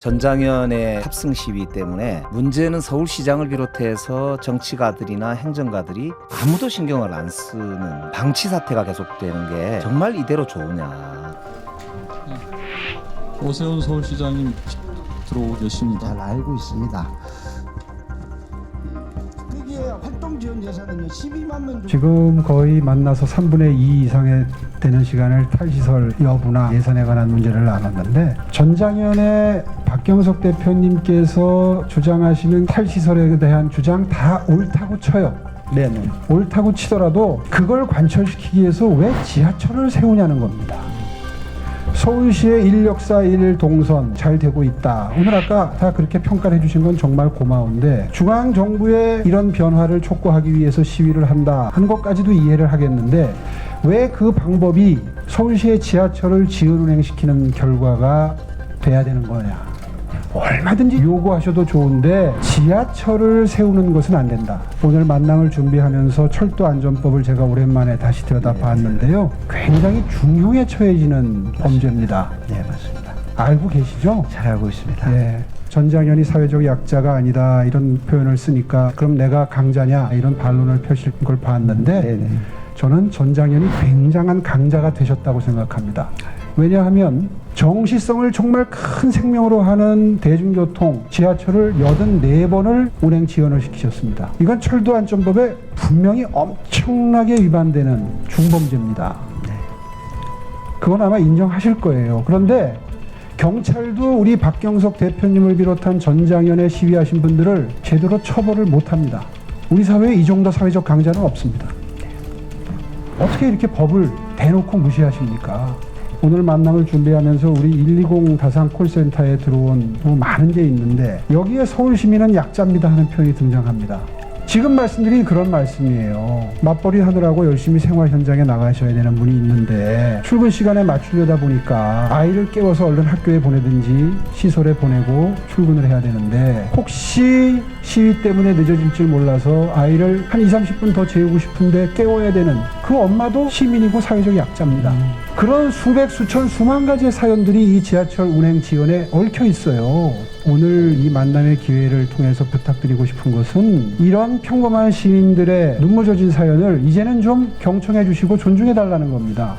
전장현의 탑승 시위 때문에 문제는 서울시장을 비롯해서 정치가들이나 행정가들이 아무도 신경을 안 쓰는 방치 사태가 계속되는 게 정말 이대로 좋으냐. 오세훈 서울시장님 들어오고 계십니다. 잘 알고 있습니다. 활동 지원 예산은요 12만 원 정도 지금 거의 만나서 3분의 2 이상의 되는 시간을 탈시설 여부나 예산에 관한 문제를 나눴는데 전장현의 박경석 대표님께서 주장하시는 탈시설에 대한 주장 다 옳다고 쳐요. 네네. 옳다고 치더라도 그걸 관철시키기 위해서 왜 지하철을 세우냐는 겁니다. 서울시의 인력사 1 동선 잘 되고 있다. 오늘 아까 다 그렇게 평가를 해주신 건 정말 고마운데 중앙 정부의 이런 변화를 촉구하기 위해서 시위를 한다 하는 것까지도 이해를 하겠는데 왜 그 방법이 서울시의 지하철을 지연운행시키는 결과가 돼야 되는 거냐? 얼마든지 요구하셔도 좋은데 지하철을 세우는 것은 안 된다. 오늘 만남을 준비하면서 철도 안전법을 제가 오랜만에 다시 들여다봤는데요. 굉장히 중형에 처해지는 범죄입니다. 네 맞습니다. 알고 계시죠? 잘 알고 있습니다. 네. 전장현이 사회적 약자가 아니다 이런 표현을 쓰니까 그럼 내가 강자냐 이런 반론을 펴실 걸 봤는데 네네. 저는 전장현이 굉장한 강자가 되셨다고 생각합니다. 왜냐하면 정시성을 정말 큰 생명으로 하는 대중교통 지하철을 84번을 운행 지연을 시키셨습니다. 이건 철도 안전법에 분명히 엄청나게 위반되는 중범죄입니다. 그건 아마 인정하실 거예요. 그런데 경찰도 우리 박경석 대표님을 비롯한 전장현에 시위하신 분들을 제대로 처벌을 못합니다. 우리 사회에 이 정도 사회적 강자는 없습니다. 어떻게 이렇게 법을 대놓고 무시하십니까? 오늘 만남을 준비하면서 우리 120 다산 콜센터에 들어온 뭐 많은 게 있는데 여기에 서울 시민은 약자입니다 하는 표현이 등장합니다. 지금 말씀드린 그런 말씀이에요. 맞벌이 하느라고 열심히 생활 현장에 나가셔야 되는 분이 있는데 출근 시간에 맞추려다 보니까 아이를 깨워서 얼른 학교에 보내든지 시설에 보내고 출근을 해야 되는데 혹시 시위 때문에 늦어질 줄 몰라서 아이를 한 2, 30분 더 재우고 싶은데 깨워야 되는 그 엄마도 시민이고 사회적 약자입니다. 그런 수백, 수천, 수만 가지의 사연들이 이 지하철 운행 지연에 얽혀 있어요. 오늘 이 만남의 기회를 통해서 부탁드리고 싶은 것은 이런 평범한 시민들의 눈물 젖은 사연을 이제는 좀 경청해 주시고 존중해 달라는 겁니다.